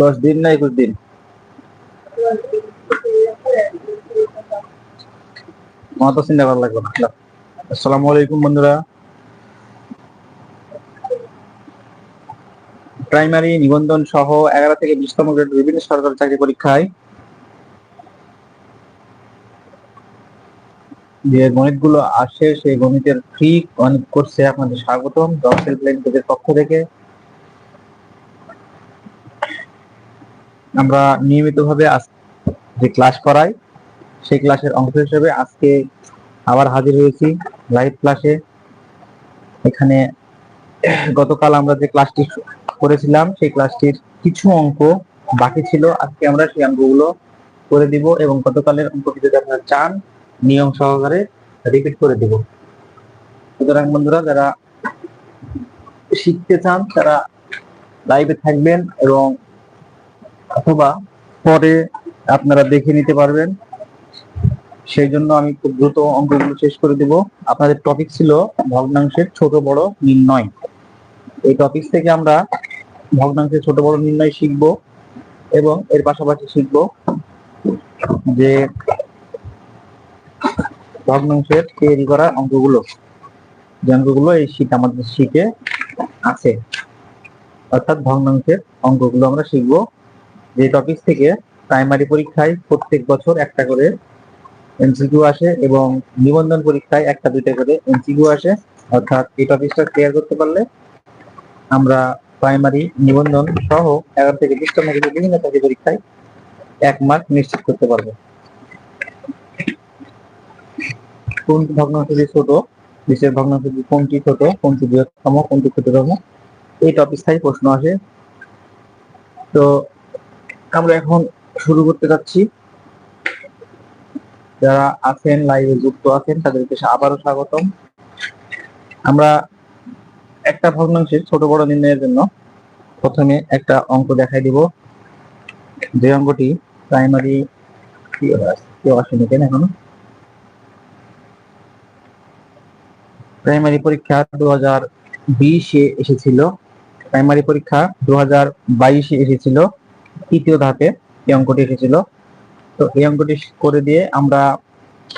দশ দিন না একুশ দিন? অত চিন্তা করা লাগবে না। আসসালামু আলাইকুম বন্ধুরা। প্রাইমারি নিবন্ধন সহ এগারো থেকে বিশতম গ্রেড বিভিন্ন সরকারি চাকরি পরীক্ষায় যে গণিতগুলো আসে, সেই গণিতের ফ্রি গণিত কোর্সে আপনাদের স্বাগতম। দশের প্লেন পক্ষ থেকে আমরা নিয়মিতভাবে যে ক্লাস করাই, সেই ক্লাসের অংশ হিসেবে আজকে আবার হাজির হয়েছি লাইভ ক্লাসে। এখানে গতকাল আমরা যে ক্লাসটি করেছিলাম, সেই ক্লাসটির কিছু অঙ্ক বাকি ছিল। আজকে আমরা সেই অঙ্কগুলো করে দিব এবং গতকালের অঙ্কটি যদি আপনারা চান, নিয়ম সহকারে রিপিট করে দিব। সুতরাং বন্ধুরা, যারা শিখতে চান, তারা লাইভে থাকবেন এবং অথবা পরে আপনারা দেখে নিতে পারবেন। সেই জন্য আমি খুব দ্রুত অঙ্কগুলো শেষ করে দেব। আপনাদের টপিক ছিল ভগ্নাংশের ছোট বড় নির্ণয়। এই টপিক থেকে আমরা ভগ্নাংশের ছোট বড় নির্ণয় শিখব এবং এর পাশাপাশি শিখব যে ভগ্নাংশের তৈরি করা অঙ্কগুলো, যে অঙ্কগুলো এই শীত আমাদের শীটে আছে। অর্থাৎ ভগ্নাংশের অঙ্কগুলো আমরা শিখব। যে টপিক থেকে প্রাইমারি পরীক্ষায় প্রত্যেক বছর একটা করে এমসিকিউ আসে এবং নিবন্ধন পরীক্ষায় একটা, দুইটা করে এমসিকিউ আসে। অর্থাৎ এই টপিকটা ক্লিয়ার করতে পারলে আমরা প্রাইমারি নিবন্ধন সহ এগারো থেকে বিশতম গ্রেডের বিভিন্ন চাকরি পরীক্ষায় এক মার্ক নিশ্চিত করতে পারব। কোন ভগ্নাংশটি ছোট? বিশের ভগ্নাংশটি কোনটি ছোট? কোনটি বৃহত্তম? কোনটি ক্ষুদ্রতম? এই টপিক স্থায়ী প্রশ্ন আসে। তো আমরা এখন শুরু করতে যাচ্ছি। যারা আছেন লাইভে যুক্ত আছেন, তাদেরকে আবারও স্বাগতম। আমরা একটা ভগ্নাংশের ছোট বড় নির্ণয়ের জন্য প্রথমে একটা অঙ্ক দেখাই দিব। যে অঙ্কটি প্রাইমারি কেউ আসেনি কেন এখনও? প্রাইমারি পরীক্ষা দু হাজার বিশে এসেছিল। প্রাইমারি পরীক্ষা দু হাজার বাইশে এসেছিল। তৃতীয় ধাপে এই অঙ্কটি এসেছিল। তো এই অঙ্কটি করে দিয়ে আমরা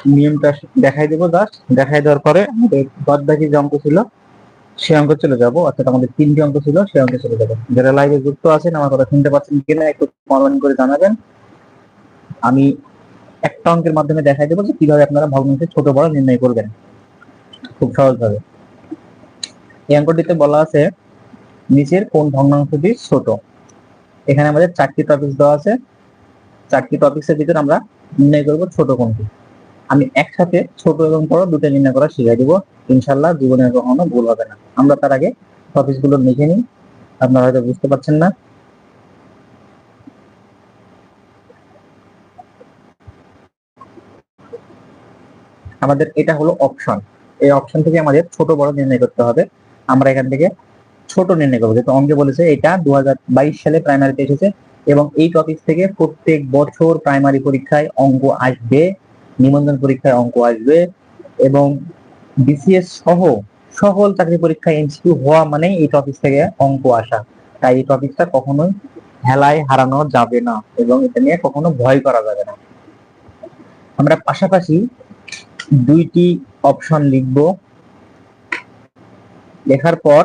নিয়মটা দেখাই দেবো জাস্ট দেখাই দেওয়ার পরে আমাদের বাদ বাকি যে অঙ্ক ছিল সে অঙ্ক চলে যাব। অর্থাৎ আমাদের তিনটি অঙ্ক ছিল সে অঙ্কে চলে যাব। যারা লাইভে যুক্ত আছেন, আমার কথা শুনতে পাচ্ছেন কিনা একটু কমেন্ট করে জানাবেন। আমি একটা অঙ্কের মাধ্যমে দেখাই দেবো যে কীভাবে আপনারা ভগ্নাংশের ছোট বড় নির্ণয় করবেন। খুব সহজভাবে। এই অঙ্কটিতে বলা আছে, নিচের কোন ভগ্নাংশটি ছোট? এখানে আমাদের চারটি টপিক দেওয়া আছে। চারটি টপিক্সের ভিতরে আমরা নির্ণয় করব ছোট কোনটি। আমি একসাথে ছোট এবং বড় দুটো নির্ণয় করা শিখিয়ে দিব। ইনশাল্লাহ জীবনে কখনো ভুল হবে না। আমরা তার আগে টপিকগুলো লিখে নিই। আপনারা হয়তো বুঝতে পারছেন না। আমাদের এটা হলো অপশন এই অপশন থেকে আমাদের ছোট বড় নির্ণয় করতে হবে। আমরা এখান থেকে ছোট নির্ণয় করব। যেহেতু অঙ্কে বলেছে এটা দু হাজার বাইশ সালে প্রাইমারিতে এসেছে এবং এই টপিক থেকে প্রত্যেক বছর প্রাইমারি পরীক্ষায় অঙ্ক আসবে, নিবন্ধন পরীক্ষায় অঙ্ক আসবে এবং বিসিএস সহ সকল চাকরি পরীক্ষায় এমসিকিউ হওয়া মানে এই টপিক থেকে অঙ্ক আসা। তাই এই টপিকটা কখনোই হেলায় হারানো যাবে না এবং এটা নিয়ে কখনো ভয় করা যাবে না। আমরা পাশাপাশি দুইটি অপশন লিখব। লেখার পর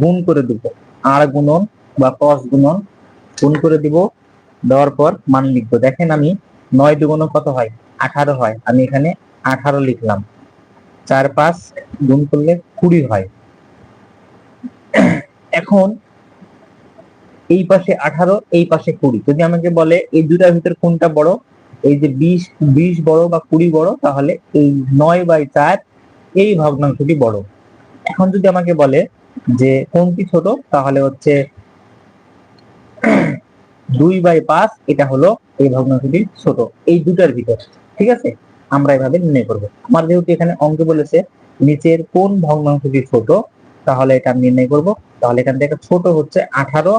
গুণ করে দিব। আর গুণন বা কস গুণন গুণ করে দিব। দেওয়ার পর মান লিখব। দেখেন আমি নয় দুগুণ কত হয়? আঠারো হয়। আমি এখানে আঠারো লিখলাম। চার পাঁচ গুণ করলে কুড়ি হয়। এখন এই পাশে আঠারো, এই পাশে কুড়ি। যদি আমাকে বলে এই দুটার ভিতর কোনটা বড়? এই যে বিশ বিশ বড় বা কুড়ি বড়, তাহলে এই নয় বাই চার এই ভগ্নাংশটি বড়। এখন যদি আমাকে বলে যে কোনটি ছোট, তাহলে হচ্ছে দুই বাই পাঁচ, এটা হলো এই ভগ্নাংশটি ছোট, এই দুটার ভিতর, ঠিক আছে? আমরা এভাবে নির্ণয় করব। আমার যেহেতু এখানে অঙ্কে বলেছে, নিচের কোন ভগ্নাংশটি ছোট, তাহলে এটা আমি নির্ণয় করব। তাহলে এখান থেকে ছোট হচ্ছে আঠারো,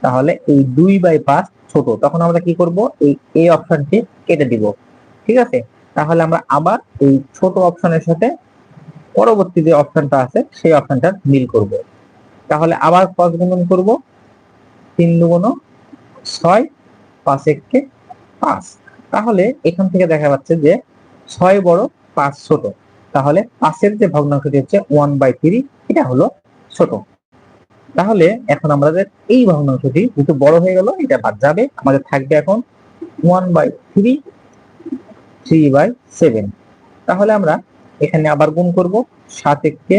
তাহলে এই দুই বাই পাঁচ ছোট। তখন আমরা কি করব? এই এই অপশনটি কেটে দিব, ঠিক আছে? তাহলে আমরা আবার এই ছোট অপশনের সাথে পরবর্তী যে অপশনটা আছে, সেই অপশনটা মিল করব। তাহলে আবার পাঁচ গুণন করব। তিন দুগুণ ছয়, পাঁচ এককে পাঁচ। তাহলে এখান থেকে দেখা যাচ্ছে যে ছয় বড় পাঁচ ছোট। তাহলে পাঁচের যে ভগ্নাংশটি হচ্ছে ওয়ান বাই থ্রি এটা হলো ছোট। তাহলে এখন আমাদের এই ভগ্নাংশটি যেহেতু বড় হয়ে গেল, এটা বাদ যাবে। আমাদের থাকবে এখন one by three three by seven তাহলে আমরা এখানে আবার গুণ করব সাত এককে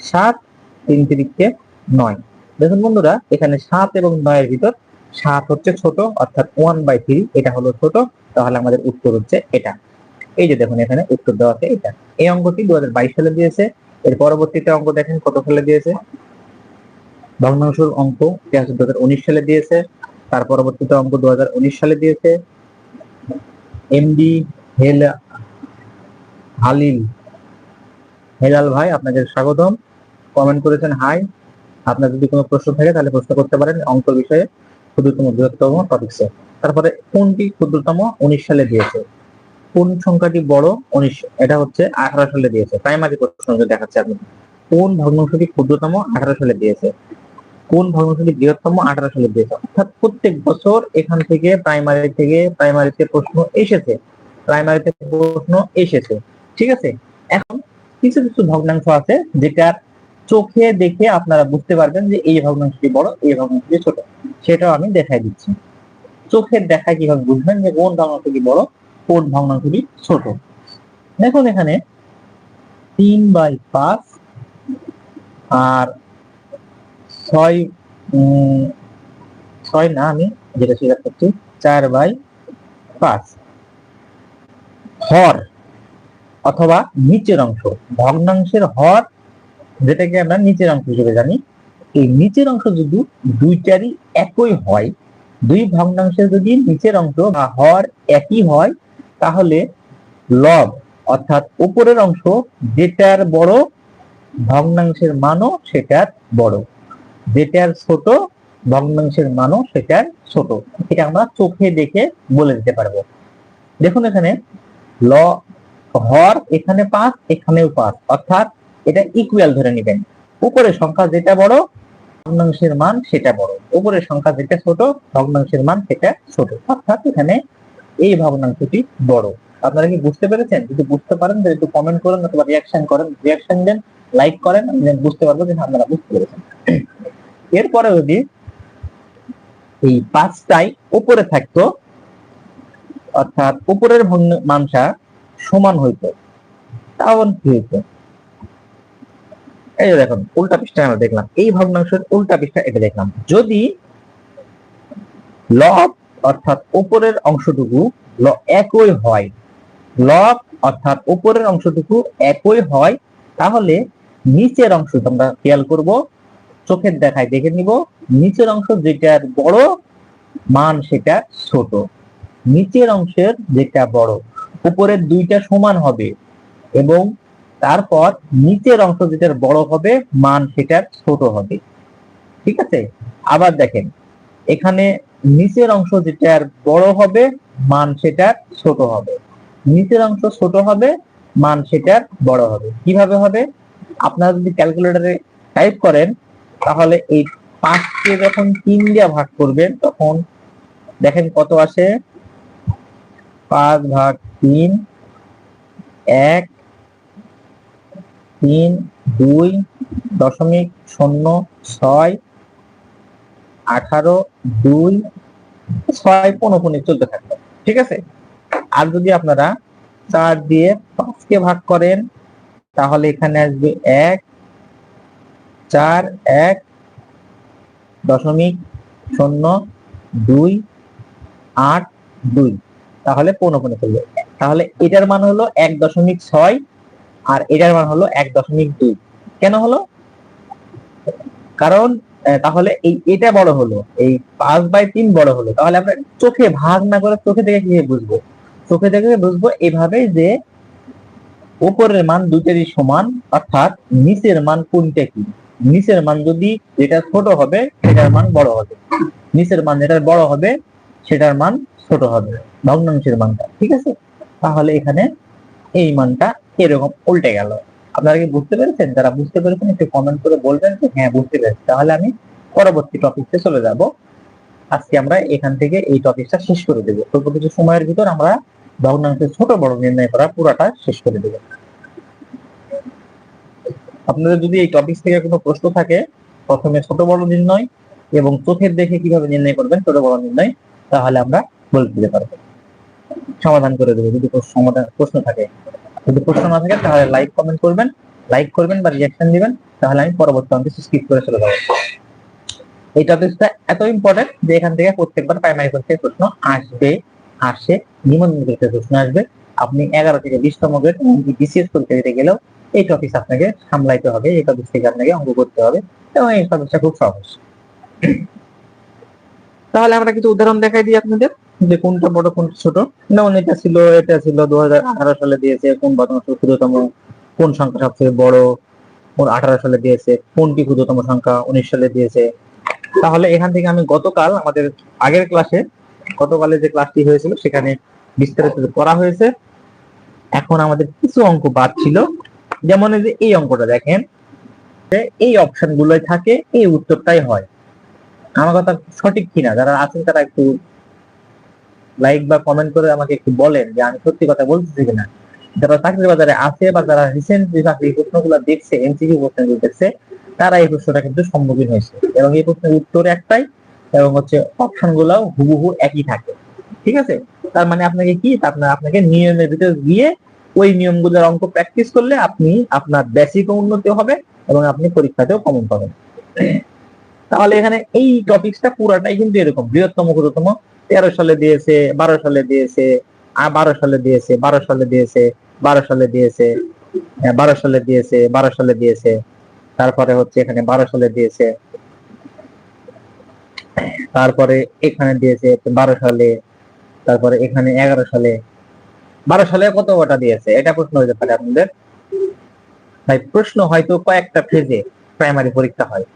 সাত, তিন তিরিককে নয়। দেখুন বন্ধুরা, এখানে সাত এবং নয়ের ভিতর সাত হচ্ছে ছোট, অর্থাৎ ওয়ান বাই থ্রি এটা হলো ছোট, তাহলে আমাদের উত্তর হচ্ছে এটা। এই যে দেখুন, এখানে উত্তর দেওয়া আছে এটা। এই অঙ্কটি দু হাজার বাইশ সালে দিয়েছে, এর পরবর্তীতে অঙ্ক দেখেন কত সালে দিয়েছে? ভগ্নাংশের অঙ্ক দু সালে দিয়েছে, তার পরবর্তীতে অঙ্ক দু হাজার উনিশ সালে দিয়েছে। এমডি হেল হালিল হেলাল ভাই আপনাকে স্বাগতম। কমেন্ট করেছেন হাই আপনার যদি কোনো প্রশ্ন থাকে, তাহলে প্রশ্ন করতে পারেন। অঙ্ক বিষয়ে ক্ষুদ্রতম, বৃহত্তম টপিক্সে তারপরে, কোনটি ক্ষুদ্রতম উনিশ সালে দিয়েছে? কোন সংখ্যাটি বড় উনিশ, এটা হচ্ছে আঠারো সালে দিয়েছে। প্রাইমারি প্রশ্ন দেখাচ্ছে আপনি কোন ভগ্নাংশটি ক্ষুদ্রতম আঠারো সালে দিয়েছে? কোন ভগ্নাংশটি বৃহত্তম আঠারো সালে দিয়েছে? অর্থাৎ প্রত্যেক বছর এখান থেকে প্রাইমারি থেকে প্রাইমারিতে প্রশ্ন এসেছে। প্রাইমারিতে প্রশ্ন এসেছে। ঠিক আছে? এখন কিছু কিছু ভগ্নাংশ আছে যেটা চোখে দেখে আপনারা বুঝতে পারবেন যে এই ভগ্নাংশটি বড়, এই ভগ্নাংশটি ছোট। সেটাও আমি দেখাই দিচ্ছি। চোখের দেখা কীভাবে বুঝবেন যে কোন ভগ্নাংশটি বড়, কোন ভগ্নাংশটি ছোট? দেখুন এখানে তিন বাই পাঁচ আর ছয় ছয় না আমি যেটা স্বীকার করছি, চার বাই পাঁচ। হর। অথবা নিচের অংশ, ভগ্নাংশের হর, যেটাকে আমরা নিচের অংশ হিসেবে জানি। এই নিচের অংশ যদি দুইটারই একই হয়, দুই ভগ্নাংশের যদি নিচের অংশ বা হর একই হয়, তাহলে লব, অর্থাৎ উপরের অংশ যেটার বড়, ভগ্নাংশের মানও সেটার বড়। যেটার ছোট, ভগ্নাংশের মানও সেটার ছোট। এটা আমরা চোখে দেখে বলে দিতে পারব। দেখুন এখানে, ল হর, এখানে পাঁচ, এখানেও পাঁচ। অর্থাৎ এটা ইকুয়াল ধরে নেবেন। উপরের সংখ্যা যেটা বড়, ভগ্নাংশের মান সেটা বড়। উপরের সংখ্যা যেটা ছোট, ভগ্নাংশের মান সেটা ছোট। অর্থাৎ এখানে এই ভগ্নাংশটি বড়। আপনারা কি বুঝতে পেরেছেন? যদি বুঝতে পারেন, তাহলে একটু কমেন্ট করেন অথবা রিয়াকশন করেন। রিয়াকশন দেন লাইক করেন, আমি বুঝতে পারব যে আপনারা বুঝতে পেরেছেন। এরপরে যদি এই পাঁচটাই উপরে থাকতো, অর্থাৎ উপরের মানটা সমান হইতো। তখন কি হইতো? এই যে দেখুন, উল্টা পৃষ্ঠা আমরা দেখলাম, এই ভগ্নাংশের উল্টা পৃষ্ঠা এটা দেখলাম। যদি লব অর্থাৎ উপরের অংশটুকু একই হয় লব অর্থাৎ উপরের অংশটুকু একই হয়, তাহলে নিচের অংশ আমরা খেয়াল করব, চোখের দেখায় দেখে নিব, নিচের অংশ যেটার বড় মান সেটা ছোট, নিচের অংশের যেটা বড়। উপরের দুইটা সমান হবে এবং তারপর নিচের অংশ যেটার বড় হবে, মান সেটার ছোট হবে। ঠিক আছে? আবার দেখেন, এখানে নিচের অংশ যেটার বড় হবে, মান সেটার ছোট হবে। নিচের অংশ ছোট হবে, মান সেটার বড় হবে। কীভাবে হবে? আপনারা যদি ক্যালকুলেটরে টাইপ করেন, তাহলে এই পাঁচকে যখন তিন দিয়ে ভাগ করবেন, তখন দেখেন কত আসে? পাঁচ ভাগ তিন, এক, তিন, দুই, দশমিক শূন্য ছয়, আঠারো, দুই, ছয় পনেরো চলতে থাকবে। ঠিক আছে? আর যদি আপনারা চার দিয়ে পাঁচকে ভাগ করেন, তাহলে এখানে আসবে এক, চার, এক, দশমিক শূন্য, দুই, আট, দুই। তাহলে পনেরো চলবে তাহলে এটার মান হলো এক দশমিক ছয় আর এটার মান হলো এক দশমিক দুই। কেন হলো? কারণ তাহলে এই এটা বড় হলো, এই পাঁচ বাই তিন বড় হলো। তাহলে আমরা চোখে ভাগ না করে চোখে দেখে কীভাবে বুঝব? চোখে দেখে বুঝব এভাবে যে উপরের মান দুইটারই সমান, অর্থাৎ নিচের মান কোনটা কি? নিচের মান যদি যেটা ছোট হবে, সেটার মান বড় হবে। নিচের মান যেটা বড় হবে, সেটার মান ছোট হবে। ভগ্নাংশের মানটা, ঠিক আছে? তাহলে এখানে এই মানটা এরকম উল্টে গেল। আপনারা কি বুঝতে পেরেছেন? যারা বুঝতে পেরেছেন, একটু কমেন্ট করে বলবেন যে হ্যাঁ বুঝতে পেরেছি। তাহলে আমি পরবর্তী টপিকতে চলে যাব। আজকে আমরা এখান থেকে এই টপিকটা শেষ করে দেবো। অল্প কিছু সময়ের ভিতর আমরা ভগ্নাংশের ছোট বড় নির্ণয় করা পুরাটা শেষ করে দেবো। আপনাদের যদি এই টপিক থেকে কোনো প্রশ্ন থাকে, প্রথমে ছোট বড় নির্ণয় এবং চোখের দেখে কীভাবে নির্ণয় করবেন ছোট বড় নির্ণয়, তাহলে আমরা বলে দিতে পারব। সমাধান করে দেবে। যদি সমাধান, প্রশ্ন থাকে। যদি প্রশ্ন না থাকে, তাহলে লাইক কমেন্ট করবেন। লাইক করবেন বা রিয়াকশন দিবেন। তাহলে আমি পরবর্তী অঙ্কে স্কিপ করে চলে যাব। এই টপিকটা এত ইম্পর্টেন্ট যে এখান থেকে প্রত্যেকবার প্রাইমারি পরীক্ষায় প্রশ্ন আসবে। আসে নিবন্ধন পরীক্ষায় প্রশ্ন আসবে। আপনি এগারো থেকে বিশতম গ্রেড এমনকি বিসিএস পরীক্ষা দিতে গেলেও এই টপিক আপনাকে সামলাইতে হবে, এই টপিক থেকে আপনাকে অঙ্ক করতে হবে। এবং এই টপিকটা খুব সহজ। তাহলে আমরা কিছু উদাহরণ দেখাই দিই আপনাদের, যে কোনটা বড়, কোনটা ছোট। যেমন এটা ছিল এটা ছিল দু হাজার সালে দিয়েছে, কোন ভগ্নাংশ ক্ষুদ্রতম, কোন সংখ্যা সবচেয়ে বড়, কোন আঠারো সালে দিয়েছে, কোনটি ক্ষুদ্রতম সংখ্যা উনিশ সালে দিয়েছে। তাহলে এখান থেকে আমি গতকাল আমাদের আগের ক্লাসে, গতকালে যে ক্লাসটি হয়েছিল, সেখানে বিস্তারিত করা হয়েছে। এখন আমাদের কিছু অঙ্ক বাদ ছিল। যেমন এই অঙ্কটা দেখেন এই অপশন গুলোই থাকে, এই উত্তরটাই হয়। আমার কথা সঠিক কিনা? যারা আছেন তারা একটু লাইক বা কমেন্ট করে আমাকে একটু বলেন যে আমি সত্যি কথা বলতেছি কিনা। যারা চাকরির বাজারে আছে বা যারা রিসেন্টলি চাকরির প্রশ্নগুলো দেখছে এমসিকিউ প্রশ্নগুলো দেখছে, তারা এই প্রশ্নটা কিন্তু সম্মুখীন হয়েছে। এবং এই প্রশ্নের উত্তর একটাই, এবং হচ্ছে অপশন গুলাও হুবহু একই থাকে। ঠিক আছে? তার মানে আপনাকে কি? আপনার, আপনাকে নিয়মের ভিতরে গিয়ে ওই নিয়মগুলোর অঙ্ক প্র্যাকটিস করলে আপনি আপনার বেসিক উন্নতি হবে এবং আপনি পরীক্ষাতেও কমন পাবেন। তাহলে এখানে এই টপিকসটা পুরাটাই কিন্তু এরকম। বৃহত্তম ক্ষুদ্রতম তেরো সালে দিয়েছে বারো সালে দিয়েছে বারো সালে দিয়েছে বারো সালে দিয়েছে বারো সালে দিয়েছে হ্যাঁ, বারো সালে দিয়েছে বারো সালে দিয়েছে তারপরে হচ্ছে এখানে বারো সালে দিয়েছে তারপরে এখানে দিয়েছে বারো সালে তারপরে এখানে এগারো সালে। বারো সালে কত কটা দিয়েছে? এটা প্রশ্ন হতে পারে আপনাদের। তাই প্রশ্ন হয়তো কয়েকটা ফেজে প্রাইমারি পরীক্ষা হয়।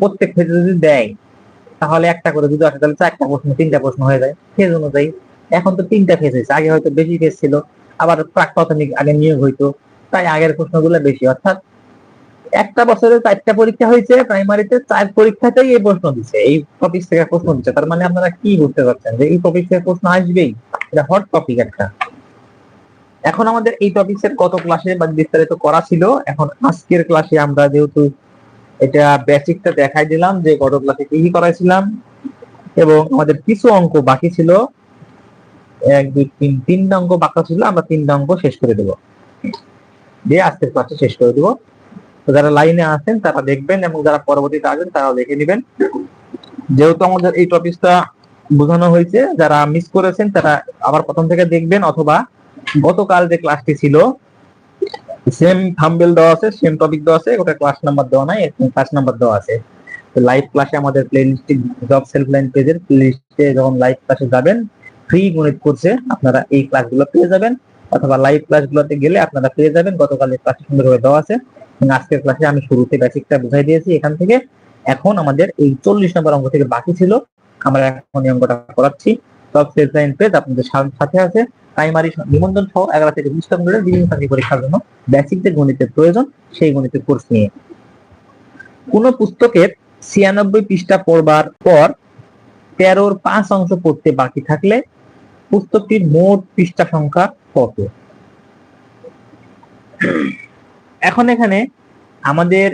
প্রত্যেক ফেজে যদি দেয়, তাহলে একটা করে যদি আসে, তাহলে চারটা প্রশ্ন, তিনটা প্রশ্ন হয়ে যায়। ফেজ অনুযায়ী এখন তো তিনটা ফেজ হয়েছে। আগে হয়তো বেশি ফেজ ছিল, আবার প্রাক প্রাথমিক আগে নিয়োগ হইতো, তাই আগের প্রশ্নগুলো বেশি। অর্থাৎ একটা বছরে চারটা পরীক্ষা হয়েছে প্রাইমারিতে চার পরীক্ষাতেই এই প্রশ্ন দিচ্ছে, এই টপিক থেকে প্রশ্ন দিচ্ছে। তার মানে আপনারা কি বুঝতে পারছেন যে এই টপিক থেকে প্রশ্ন আসবেই? এটা হট টপিক একটা। এখন আমাদের এই টপিক্সের কত ক্লাসে বা বিস্তারিত করা ছিল, এখন আজকের ক্লাসে আমরা যেহেতু এটা বেসিকটা দেখাই দিলাম যে গত ক্লাসে কি কি করাইছিলাম। এবং আমাদের কিছু অঙ্ক বাকি ছিল। এক, দুই, তিন, তিনটা অঙ্ক বাকি ছিল, আমরা তিনটা অঙ্ক শেষ করে দেবো। দিয়ে আজকের ক্লাসে শেষ করে দেবো। তো যারা লাইনে আছেন, তারা দেখবেন এবং যারা পরবর্তীতে আসবেন, তারাও দেখে নেবেন। যেহেতু আমাদের এই টপিকটা বোঝানো হয়েছে, যারা মিস করেছেন, তারা আবার প্রথম থেকে দেখবেন, অথবা গতকাল যে ক্লাসটি ছিল সেম থাম্বেল দেওয়া আছে সেম টপিক দেওয়া আছে, ওটা ক্লাস নাম্বার দেওয়া নাই ক্লাস নাম্বার দেওয়া আছে। তো লাইভ ক্লাসে আমাদের প্লে লিস্টে জব সেলফ লাইন পেজের প্লে লিস্টে যখন লাইভ ক্লাসে যাবেন ফ্রি গণিত কোর্সে আপনারা এই ক্লাসগুলো পেয়ে যাবেন, অথবা লাইভ ক্লাসগুলোতে গেলে আপনারা পেয়ে যাবেন গতকালের ক্লাসে সুন্দরভাবে দেওয়া আছে। এবং আজকের ক্লাসে আমি শুরুতে বেসিকটা বুঝাই দিয়েছি এখান থেকে। এখন আমাদের এই চল্লিশ নম্বর অঙ্ক থেকে বাকি ছিল। আমরা এখন এই অঙ্কটা করাচ্ছি। সব সেলফ লাইন পেজ আপনাদের সাথে আছে। প্রাইমারি নিবন্ধন সহ এগারো থেকে বিশ নম্বর বিভিন্ন চাকরি পরীক্ষার জন্য বেসিক যে গণিতের প্রয়োজন, সেই গণিতের কোর্স নিয়ে। কোন পুস্তকের ছিয়ানব্বই পৃষ্ঠা পড়বার পর তেরোর পাঁচ অংশ পড়তে বাকি থাকলে পুস্তকটির মোট পৃষ্ঠা সংখ্যা কত? এখন এখানে আমাদের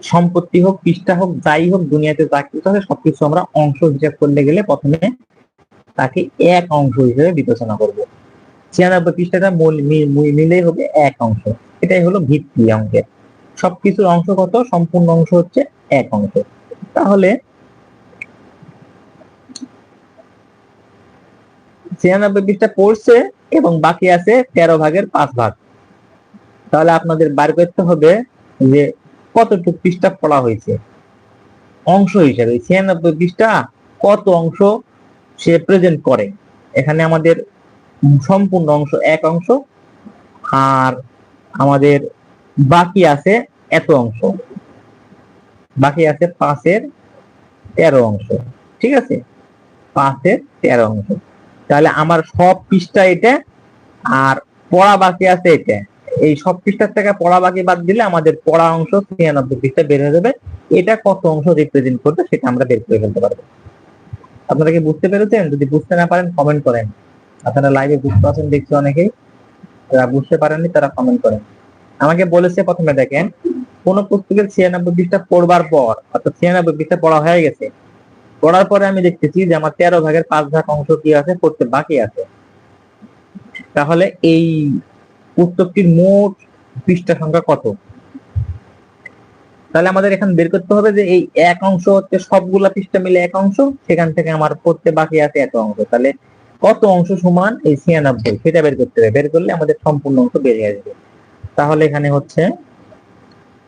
সম্পত্তি হোক, পৃষ্ঠা হোক, যাই হোক, দুনিয়াতে যা কিছু আছে সবকিছু আমরা অংশ হিসাব করলে গেলে প্রথমে তাকে এক অংশ হিসেবে বিবেচনা করব। ছিয়ানব্বই পৃষ্ঠাটা মূল মিলেই হবে এক অংশ। এটাই হলো ভিত্তি অঙ্কের। সবকিছুর অংশ কত? সম্পূর্ণ অংশ হচ্ছে এক অংশ। তাহলে ছিয়ানব্বই পৃষ্ঠা পড়ছে এবং বাকি আছে তেরো ভাগের পাঁচ ভাগ। তাহলে আপনাদের বার করতে হবে যে কতটুকু পৃষ্ঠা পড়া হয়েছে। অংশ হিসেবে ছিয়ানব্বই পৃষ্ঠা কত অংশ সে প্রেজেন্ট করে। এখানে আমাদের সম্পূর্ণ অংশ, এক অংশ, আর আমাদের বাকি আছে এত অংশ। বাকি আছে পাঁচের তেরো অংশ, ঠিক আছে? পাঁচের তেরো অংশ। তাহলে আমার সব পৃষ্ঠা এটা, আর পড়া বাকি আছে এটা। এই সব পৃষ্ঠার থেকে পড়া বাকি বাদ দিলে আমাদের পড়া অংশ ছিয়ানব্বই পৃষ্ঠা বের হয়ে যাবে। এটা কত অংশ রিপ্রেজেন্ট করবে সেটা আমরা বের করে ফেলতে পারব। আপনারা কি বুঝতে পেরেছেন? যদি বুঝতে না পারেন কমেন্ট করেন। আপনারা লাইভে বুঝতে পারছেন দেখছি অনেকেই। যারা বুঝতে পারেননি, তারা কমেন্ট করেন। আমাকে বলেছে প্রথমে দেখেন, কোন পুস্তকের ছিয়ানব্বই পৃষ্ঠা পড়বার পর, অর্থাৎ ছিয়ানব্বই পৃষ্ঠা পড়া হয়ে গেছে, পড়ার পরে আমি দেখতেছি যে আমার তেরো ভাগের পাঁচ ভাগ অংশ কি আছে, পড়তে বাকি আছে। তাহলে এই পুস্তকটির মোট পৃষ্ঠা সংখ্যা কত? তাহলে আমাদের এখন বের করতে হবে যে এই এক অংশ হচ্ছে সবগুলা পৃষ্ঠা মিলে এক অংশ, সেখান থেকে আমার পড়তে বাকি আছে এত অংশ। তাহলে কত অংশ সমান এই ছিয়ানব্বই? সেটা বের করতে হবে। বের করলে আমাদের সম্পূর্ণ অংশ বেরিয়ে আসবে। তাহলে এখানে হচ্ছে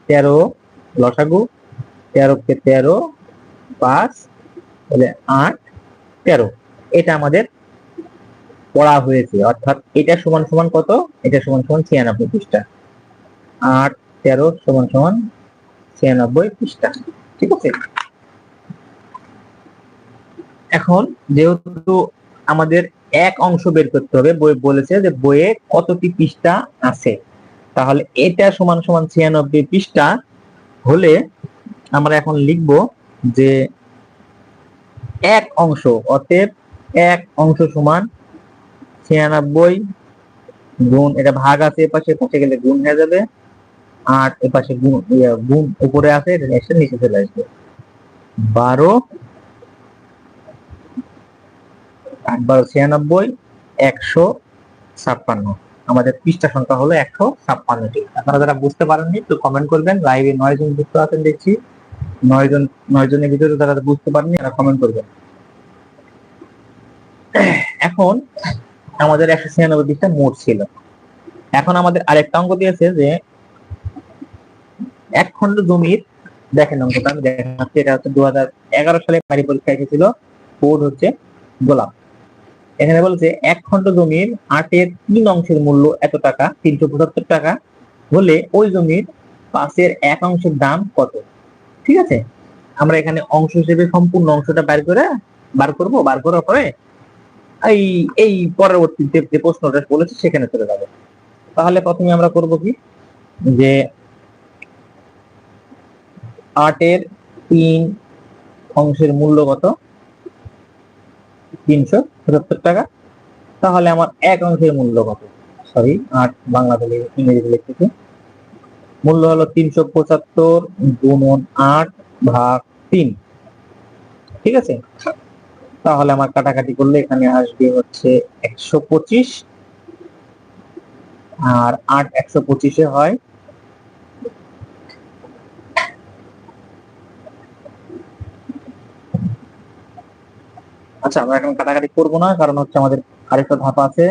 তেরো লসাগু, তেরোকে তেরো পাঁচ, তাহলে আট, তেরো। এটা আমাদের পড়া হয়েছে। অর্থাৎ এটা সমান সমান কত? এটা সমান সমান ছিয়ানব্বই পৃষ্ঠা। আট, তেরো সমান সমান ছিয়ানব্বই পৃষ্ঠা। ঠিক আছে? এখন যেহেতু আমাদের এক অংশ বের করতে হবে। বই বলেছে যে বইয়ে কতটি পৃষ্ঠা আছে। তাহলে এটা সমান সমান ছিয়ানব্বই পৃষ্ঠা হলে আমরা এখন লিখব যে এক অংশ, অতএব এক অংশ সমান ছিয়ানব্বই গুণ, এটা ভাগ আছে এপাশে পাশে গেলে গুণ হয়ে যাবে। আট এপাশে গুণ গুণ উপরে আছে, এটা নিচে চলে আসবে। বারো আট বারো ছিয়ানব্বই, একশো ছাপ্পান্ন। আমাদের পৃষ্ঠা সংখ্যা হলো একশো ছাপ্পান্নটি। আপনারা যারা বুঝতে পারেননি, একটু কমেন্ট করবেন। লাইভে নয় জন যুক্ত আছেন দেখছি। নয় জন, নয় জনের ভিতরে যারা বুঝতে পারেননি, তারা কমেন্ট করবেন। এখন আমাদের একশো ছিয়ানব্বই পৃষ্ঠা মোট ছিল। এখন আমাদের আরেকটা অঙ্ক দিয়েছে যে এক খণ্ড জমির, দেখেন অঙ্কটা আমি দেখাচ্ছি, এটা হচ্ছে দু হাজার এগারো সালে পারি পরীক্ষা এসেছিল। বোর্ড হচ্ছে গোলাপ। এখানে বলছে এক খণ্ড জমির আটের তিন অংশের মূল্য এত টাকা, তিনশো পঁচাত্তর টাকা। হলে ওই জমির পাশের এক অংশের দাম কত? ঠিক আছে? আমরা এখানে অংশ হিসেবে সম্পূর্ণ অংশটা বার করে বার করব। বার করার পরে এই এই পরবর্তীতে যে প্রশ্নটা বলেছে সেখানে চলে যাবে। তাহলে প্রথমে আমরা করব কি? যে আটের তিন অংশের মূল্য কত? তিনশো পঁচাত্তর টাকা, তাহলে আমার এক অংশের মূল্য কত? সরি আট বাংলা বলে ইংরেজিতে লিখতেছি। মূল্য হলো তিনশো পঁচাত্তর গুণন আট ভাগ তিন। ঠিক আছে? তাহলে আমার কাটাকাটি করলে এখানে আসবে হচ্ছে একশো পঁচিশ। আর আট একশো পঁচিশে হয় আচ্ছা আমরা এখন কাটাকাটি করব না, কারণ হচ্ছে আমাদের আরেকটা ধাপ আছে।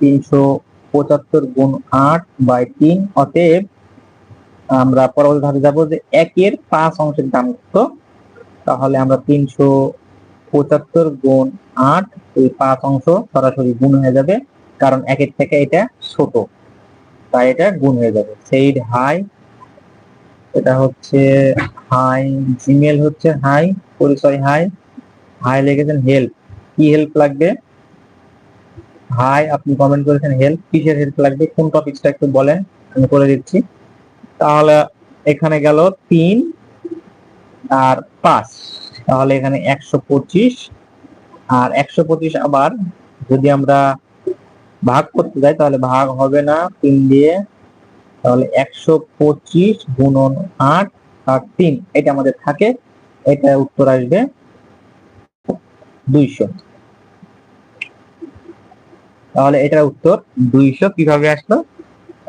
তিনশো পঁচাত্তর গুণ আট বাই তিন, অতএব আমরা পরবর্তী ধাপে যাব যে একের পাঁচ অংশের দাম কত তাহলে আমরা তিনশো পঁচাত্তর গুণ আট, এই পাঁচ অংশ সরাসরি গুণ হয়ে যাবে, কারণ একের থেকে এটা ছোট। তাই এটা গুণ হয়ে যাবে। সেইড হাই এটা হচ্ছে হাই জিমেল হচ্ছে হাই পরিচয় হাই হাই লিখেছেন হেল্প কি হেল্প লাগবে? হাই আপনি কমেন্ট করেছেন হেল্প কিসের হেল্প লাগবে? কোন টপিকসটা একটু বলেন, আমি করে দিচ্ছি। তাহলে এখানে গেল তিন আর পাঁচ। তাহলে এখানে একশো পঁচিশ। আর একশো পঁচিশ আবার যদি আমরা ভাগ করতে যাই, তাহলে ভাগ হবে না তিন দিয়ে। তাহলে একশো পঁচিশ গুণন আট আর তিন, এটা আমাদের থাকে। এটা উত্তর আসবে দুইশো। তাহলে এটার উত্তর দুইশো। কীভাবে আসলো?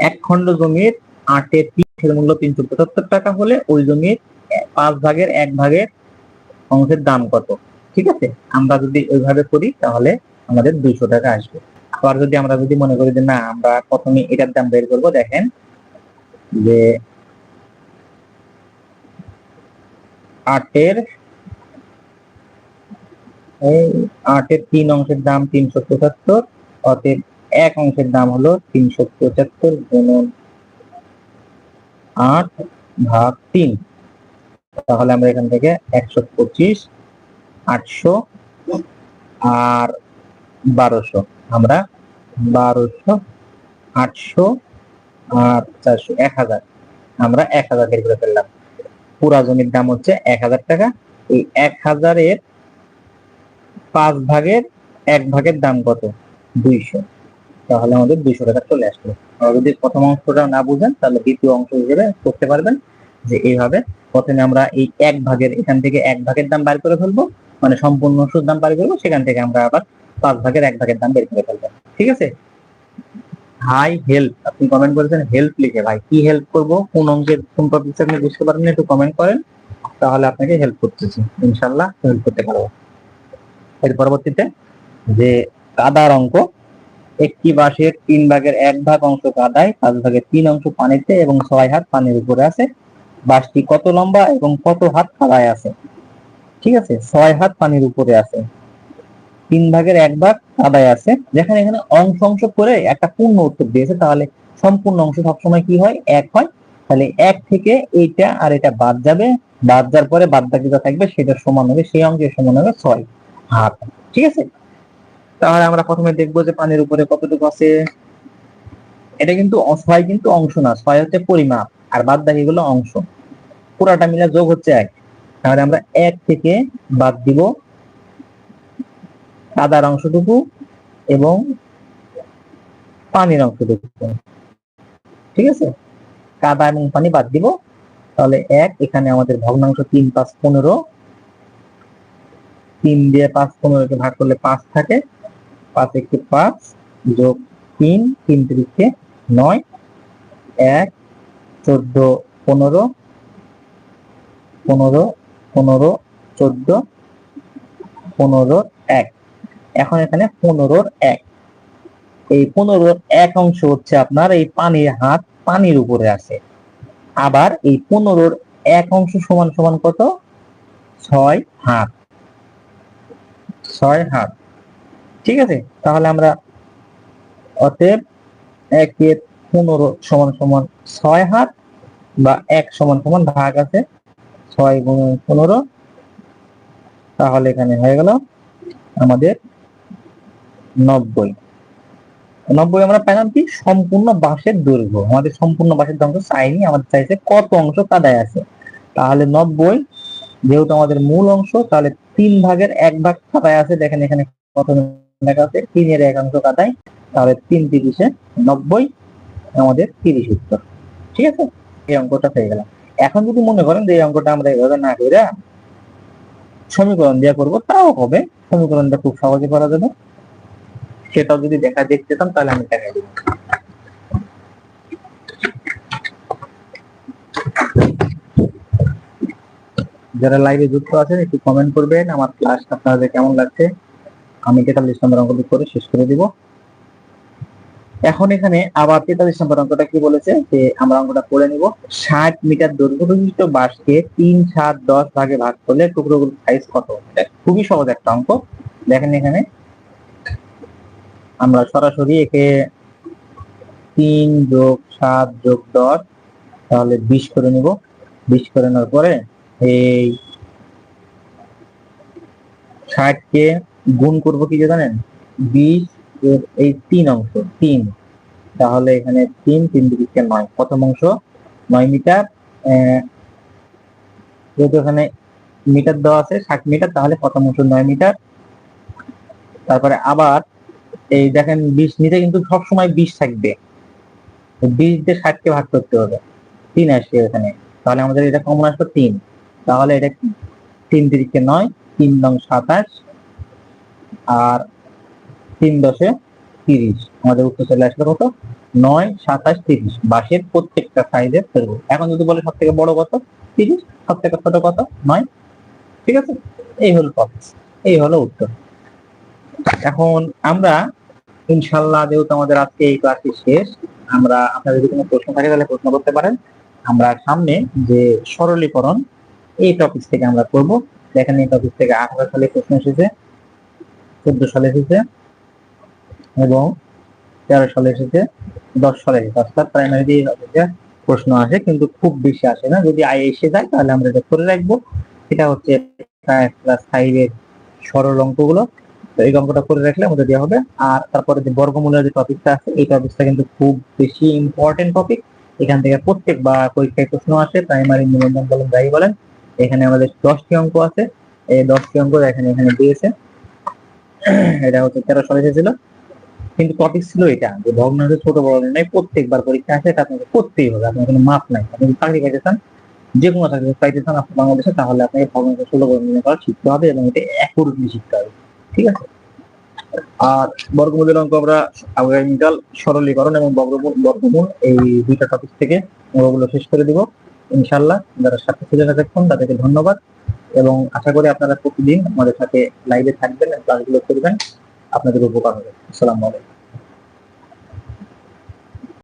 এক খণ্ড জমির আটের তিনের মূল্য তিনশো পঁচাত্তর টাকা হলে ওই জমির পাঁচ ভাগের এক ভাগের অংশের দাম কত? ঠিক আছে? আমরা যদি ওইভাবে করি তাহলে আমাদের দুইশো টাকা আসবে। আবার যদি আমরা যদি মনে করি যে না, আমরা প্রথমে এটার দাম বের করব, দেখেন যে আটের এই আটের তিন অংশের দাম তিনশো পঁচাত্তর, অতএব এক অংশের দাম হলো তিনশো পঁচাত্তর গুণন আট ভাগ তিন। তাহলে আমরা এখান থেকে একশো পঁচিশ, আটশো আর বারোশো। আমরা বারোশো, আটশো আর চারশো, এক হাজার। আমরা এক হাজার বের করে ফেললাম। পুরা জমির দাম হচ্ছে এক হাজার টাকা। এই এক হাজারের পাঁচ ভাগের এক ভাগের দাম কত? দুইশো। তাহলে আমাদের দুইশো টাকা চলে আসলো। যদি প্রথম অংশটা না বুঝেন, তাহলে দ্বিতীয় অংশ হিসেবে করতে পারবেন যে এইভাবে প্রথমে আমরা এই এক ভাগের, এখান থেকে এক ভাগের দাম বের করে ফেলব মানে সম্পূর্ণ অংশের দাম বের করব, সেখান থেকে আমরা আবার পাঁচ ভাগের, এক ভাগের দাম বের করে ফেলব। ঠিক আছে? হাই হেল্প, আপনি কমেন্ট করেছেন হেল্প লিখে। ভাই, কি হেল্প করব? কোন অঙ্কের, কোন টপিক আপনি বুঝতে পারেন একটু কমেন্ট করেন। তাহলে আপনাকে হেল্প করতেছি। ইনশাল্লাহ হেল্প করতে পারব। এর পরবর্তীতে যে কাদার অঙ্ক, একটি বাঁশের তিন ভাগের এক ভাগ অংশ কাদায়, পাঁচ ভাগের তিন অংশ পানিতে এবং ছয় হাত পানির উপরে আছে। বাঁশটি কত লম্বা এবং কত হাত কাদায় আছে? ঠিক আছে, ছয় হাত পানির উপরে আছে। তিন ভাগের এক ভাগ কাদায় আছে। যেখানে এখানে অংশ অংশ করে একটা পূর্ণ উত্তর দিয়েছে, তাহলে সম্পূর্ণ অংশ সবসময় কি হয়? এক হয়। তাহলে এক থেকে এইটা আর এটা বাদ যাবে। বাদ যাওয়ার পরে বাদ বাকি যা থাকবে, সেটা সমান হবে, সেই অঙ্কের সমান হবে ছয়। হাত, ঠিক আছে? তাহলে আমরা প্রথমে দেখব যে পানির উপরে কতটুকু আছে। এটা কিন্তু ছয় কিন্তু অংশ না, ছয় হচ্ছে পরিমাপ, আর বাদ বাকি গুলো অংশ। পুরাটা মিলে যোগ হচ্ছে এক। তাহলে আমরা এক থেকে বাদ দিব কাদার অংশটুকু এবং পানির অংশটুকু। ঠিক আছে? কাদা এবং পানি বাদ দিব। তাহলে এক, এখানে আমাদের ভগ্নাংশ তিন, পাঁচ, পনেরো। তিন দিয়ে পাঁচ পনেরোকে ভাগ করলে পাঁচ থাকে। পাঁচ একটি পাঁচ যোগ তিন তিন তিরিশকে নয়। এক, চোদ্দ, পনেরো পনেরো পনেরো, চোদ্দ, পনেরো, এক। এখন এখানে পনেরোর এক। এই পনেরোর এক অংশ হচ্ছে আপনার এই পানির হাত পানির উপরে আছে আবার এই পনেরোর এক অংশ সমান সমান কত? ছয় হাত। ছয় হাত। ঠিক আছে? তাহলে আমরা অতএব একের পনেরো সমান সমান ছয় হাত বা এক সমান সমান ভাগ আছে ছয় গুণ পনেরো। তাহলে এখানে হয়ে গেল আমাদের নব্বই। নব্বই আমরা পেলাম কি? সম্পূর্ণ বাঁশের দৈর্ঘ্য। আমাদের সম্পূর্ণ বাঁশের দৈর্ঘ্য চাইনি, আমাদের চাইছে কত অংশ কাদায় আছে। তাহলে নব্বই যেহেতু আমাদের মূল অংশ, তাহলে তিন ভাগের এক ভাগ খাতায় আছে, দেখেন এখানে কত লেখা আছে, তিনের এক অংশ কাদায় তাহলে তিন তিরিশে নব্বই, আমাদের তিরিশ উত্তর, ঠিক আছে? এই অঙ্কটা হয়ে গেল। এখন যদি মনে করেন যে এই অঙ্কটা আমরা এভাবে না করে সমীকরণ দিয়ে করব, তাও হবে, সমীকরণটা খুব সহজে করা যাবে। সেটাও যদি দেখা দেখতে চান, তাহলে আমি দেখাই দিব। যারা লাইভে যুক্ত আছেন, একটু কমেন্ট করবেন, আমার ক্লাস আপনাদের কেমন লাগছে? আমি তেতাল্লিশ নম্বর অঙ্কটি করে শেষ করে দিব। এখন এখানে আবার তেতাল্লিশ নম্বর অঙ্কটা কি বলেছে? যে আমরা অঙ্কটা করে নিব। ষাট মিটার দৈর্ঘ্য বিশিষ্ট বাঁশকে তিন, সাত, দশ ভাগে ভাগ করলে টুকরোগুলোর সাইজ কত খুবই সহজ একটা অঙ্ক। দেখেন এখানে। আমরা সরাসরি একে তিন যোগ সাত যোগ দশ, তাহলে বিশ করে নিব। বিশ করে নেওয়ার পরে এই ষাটকে গুণ করব কি জানেন? বিশ এই তিন অংশ, তিন। তাহলে এখানে তিন তিন দিকে নয়। প্রথম অংশ নয় মিটার যেহেতু এখানে মিটার দেওয়া আছে, ষাট মিটার, তাহলে প্রথম অংশ নয় মিটার। তারপরে আবার এই দেখেন বিশ নিতে কিন্তু সবসময় বিশ থাকবে। বিশ দিয়ে ষাটকে ভাগ করতে হবে। তিন আসবে এখানে। তাহলে আমাদের এটা কমন আসবে তিন। তাহলে এটা? তিন তিরিশকে নয়, তিন নং সাতাশ, আর তিন দশে তিরিশ। আমাদের উত্তর চলে আসবে কত? নয়, সাতাশ, তিরিশ। বাসের প্রত্যেকটা সাইজের দৈর্ঘ্য এখন যদি বলে সব থেকে বড় কত? তিরিশ। সব থেকে ছোট কত? নয়। ঠিক আছে? এই হলো প্রসেস এই হলো উত্তর। এখন আমরা, ইনশাল্লাহ যেহেতু আমাদের আজকে এই ক্লাসটি শেষ, আমরা আপনার যদি কোনো প্রশ্ন থাকে তাহলে প্রশ্ন করতে পারেন। আমরা সামনে যে সরলীকরণ এই টপিক থেকে আমরা করব দেখেন এই টপিক থেকে আঠারো সালে প্রশ্ন এসেছে, চোদ্দ সালে এসেছে এবং তেরো সালে এসেছে, দশ সালে এসেছে। অর্থাৎ প্রাইমারি দিয়ে প্রশ্ন আসে, কিন্তু খুব বেশি আসে না। যদি আই এসে যায়, তাহলে আমরা এটা করে রাখব। এটা হচ্ছে ক্লাস ফাইভের সরল অঙ্কগুলো। তো এই অঙ্কটা করে রাখলে আমাদের দেওয়া হবে। আর তারপরে যে বর্গমূলের যে টপিকটা আছে, এই টপিকটা কিন্তু খুব বেশি ইম্পর্টেন্ট টপিক এখান থেকে প্রত্যেক বা পরীক্ষায় প্রশ্ন আসে প্রাইমারি নিবন্ধন বলেন যাই বলেন এখানে আমাদের দশটি অঙ্ক আছে। এই দশটি অঙ্ক এখানে এখানে দিয়েছে। এটা হচ্ছে তেরো সালে এসেছিল। কিন্তু টপিক ছিল এটা, যে ভগ্নাংশ ছোট, বড় নাই প্রত্যেকবার পরীক্ষা আসে এটা আপনাকে করতেই হবে। আপনার কোনো মাপ নাই। আপনি যদি চাকরি পাইতে চান, যে কোনো চাকরি পাইতে চান আপনি বাংলাদেশে, তাহলে আপনাকে ভগ্নাংশ ষোলো বড় নির্ণয় করা শিখতে হবে এবং এটা অ্যাকুরেটলি শিখতে হবে। ঠিক আছে? আর বর্গমূলের অঙ্ক আমরা আগামীকাল সরলীকরণ এবং বর্গমূল বর্গমূল এই দুইটা টপিক থেকে অঙ্কগুলো শেষ করে দিব। ইনশাল্লাহ যারা সাথে ছিলেন থাকুন তাদেরকে ধন্যবাদ। এবং আশা করি আপনারা প্রতিদিন আমাদের সাথে লাইভে থাকবেন ক্লাসগুলো করবেন। আপনাদের উপকার হবে। আসসালামু আলাইকুম।